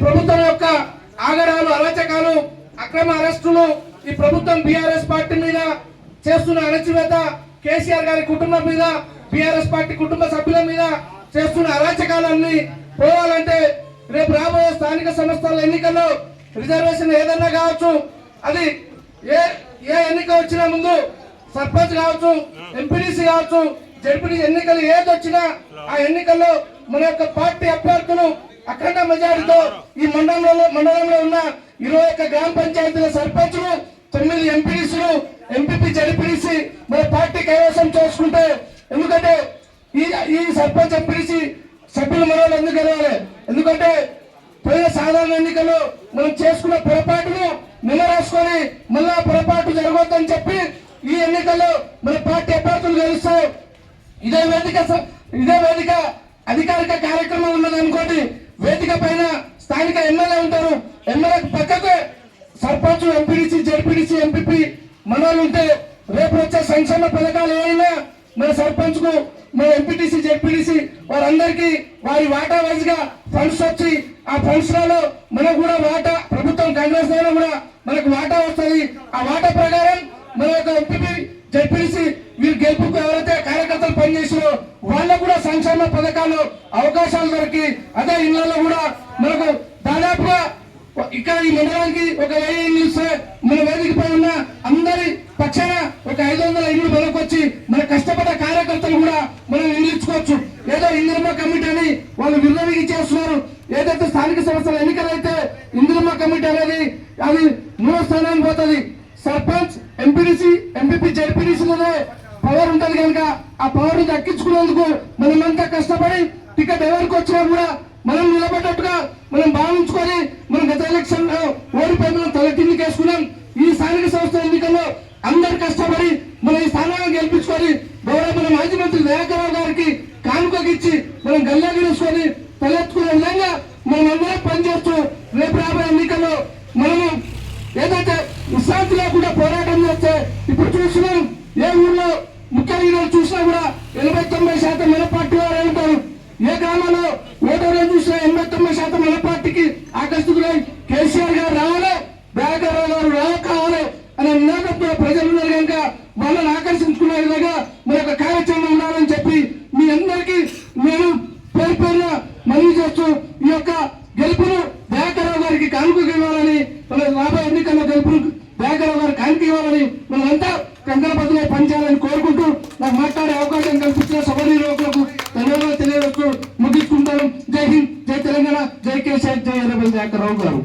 ప్రభుత్వం యొక్క ఆగడాలు అరాచకాలు అక్రమ అరెస్టులు ఈ ప్రభుత్వం బీఆర్ఎస్ పార్టీ మీద చేస్తున్న అణచివేత కేసీఆర్ గారి కుటుంబం మీద బీఆర్ఎస్ పార్టీ కుటుంబ సభ్యుల మీద చేస్తున్న అరాచకాలన్నీ పోవాలంటే రేపు రాబోయే స్థానిక సంస్థల ఎన్నికల్లో రిజర్వేషన్ ఏదన్నా కావచ్చు అది ఏ ఏ ఎన్నిక వచ్చినా ముందు సర్పంచ్ కావచ్చు ఎంపీడీసీ కావచ్చు జడ్పీడీసీ ఎన్నికలు ఏది వచ్చినా ఆ ఎన్నికల్లో మన యొక్క పార్టీ అభ్యర్థులు అఖండ మెజారిటీతో ఈ మండలంలో మండలంలో ఉన్న ఇరవై ఒక్క గ్రామ పంచాయతీల సర్పంచులు తొమ్మిది ఎంపీడీసీలు ఎంపీపీ జడ్పీడీసీ మన పార్టీ కైవసం చేసుకుంటే ఎందుకంటే ఈ ఈ సర్పంచ్ ఎంపీడీసీ సభ్యులు మన ఎందుకు గెలవాలి? ఎందుకంటే పోయిన సాధారణ ఎన్నికలు మనం చేసుకున్న పొరపాటును నిలరాసుకొని మళ్ళా పొరపాటు జరగొద్దని చెప్పి ఈ ఎన్నికల్లో మన పార్టీ అభ్యర్థులు గెలుస్తూ ఇదే వేదిక ఇదే వేదిక అధికారిక కార్యక్రమం ఉన్నది అనుకోండి వేదిక పైన స్థానిక ఎమ్మెల్యే ఉంటారు. ఎమ్మెల్యే పక్కకు సర్పంచ్ ఎంపీడీసీ జడ్పీడీసీ ఎంపీపీ మనోళ్ళు ఉంటే రేపు వచ్చే సంక్షేమ పథకాలు ఏమైనా మన సర్పంచ్కు మన ఎంపీటీసీ జెడ్పీటీసీ వారందరికీ వారి వాటా వైజ్గా ఫండ్స్ వచ్చి ఆ ఫండ్స్లలో మనకు కూడా వాటా ప్రభుత్వం కాంగ్రెస్ ద్వారా కూడా మనకు వాటా వస్తుంది. ఆ వాటా ప్రకారం మన యొక్క ఎంపీపీ జెడ్పీటీసీ వీరు గెలుపుకు ఎవరైనా వాళ్ళకు కూడా సంక్షేమ పథకాలు అవకాశాలు దొరికి అదే ఇళ్ళలో కూడా మనకు దాదాపుగా ఇక్కడ ఈ మండలానికి ఒక వెయ్యి ఇల్లు ఇస్తే మన వేదికపై ఉన్న అందరి పక్షాన ఒక ఐదు వందల ఇల్లు మనకు వచ్చి మన కష్టపడ్డ కార్యకర్తలు కూడా మనం ఇల్లు ఇచ్చుకోవచ్చు ఏదో ఇందిరమ్మ కమిటీ అని వాళ్ళు విర్రవిగి చేస్తున్నారు. ఏదైతే స్థానిక సంస్థల ఎన్నికలైతే ఇందిరమ్మ కమిటీ అనేది అది మూడో స్థానానికి పోతుంది. సర్పంచ్ ఎంపీడీసీ ఎంపీపీ జడ్పీడీసీలోనే పవర్ ఉంటది కనుక ఆ పవర్ని దక్కించుకునేందుకు మనమంతా కష్టపడి టికెట్ ఎవరికి వచ్చినా కూడా మనం నిలబడ్డట్టుగా మనం భావించుకొని మనం గత ఎలక్షన్లో ఓడిపోయి మనం తలకిందికి వేసుకున్నాం. ఈ స్థానిక సంస్థ ఎన్నికల్లో అందరు కష్టపడి మనం ఈ స్థానాలను గెలిపించుకొని గౌరవ మన మాజీ మంత్రి దయాకరావు గారికి కానుకగిచ్చి మనం గల్లా గెలుచుకొని తలెత్తుకునే విధంగా మనం అందరం పనిచేస్తూ రేపు రాబోయే ఎన్నికల్లో మనము ఏదైతే విశ్రాంతి లేకుండా పోరాటం చేస్తే ఇప్పుడు చూస్తున్నాం ఏ ఊర్లో ముఖ్య చూసినా కూడా ఎనభై తొంభై శాతం మన పార్టీ వారు ఉంటారు. ఏ గ్రామంలో ఓటర్లు చూసినా ఎనభై తొంభై శాతం మన పార్టీకి ఆకర్షితులై కేసీఆర్ గారు రావాలి దయాకర్ గారు రా కావాలి అనే నినాదంతో ప్రజలు ఉన్నారు కనుక వాళ్ళని ఆకర్షించుకునే విధంగా మన యొక్క కార్యక్రమం ఉండాలని చెప్పి మీ అందరికీ నేను పేరు పేరున మనవి చేస్తూ ఈ యొక్క గెలుపును దయాకరావు గారికి కానుక ఇవ్వాలని మన రాబోయే ఎన్నికల్లో గెలుపును దయాకరావు గారికి కానుక ఇవ్వాలని మనమంతా కంకణ బదులై పనిచేయాలని కోరుకుంటూ నాకు మాట్లాడే అవకాశం కల్పించిన సభ నిర్వాహకులకు ధన్యవాదాలు తెలియవచ్చు ముగించుకుంటాను. జై హింద్ జై తెలంగాణ జై కేసీఆర్ జై ఎర్రబెల్లి రావు గారు.